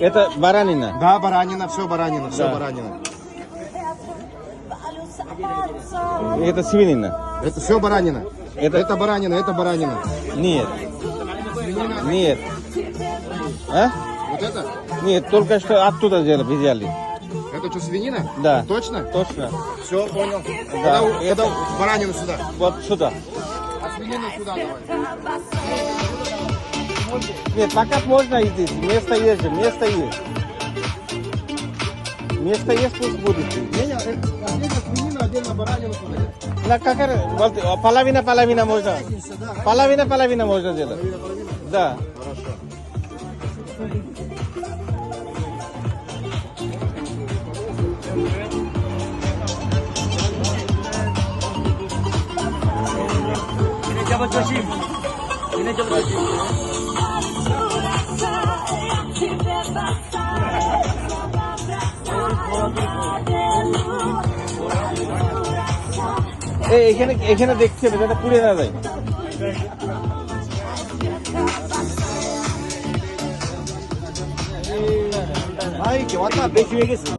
Это баранина. Да, баранина, все баранина, все Да. баранина. Это свинина. Это все баранина. Это- Это, баранина, это баранина. Нет. Нет. А? Вот это? Нет, только что оттуда взяли. Это что, свинина? Да. Точно? Точно. Все, понял. Да. Тогда, тогда баранину сюда. Вот сюда. Свинину сюда давай. Нет, пока можно идти. Место есть же, место есть. Место есть, пусть будет. Э, отдельно свинину, отдельно баранину. На как половина, половина можно. Половина, половина можно сделать. Да. এই এখানে এখানে দেখতে হবে যাতে পুড়ে না যায় Ay, que va a estar. বেশি হয়ে গেছে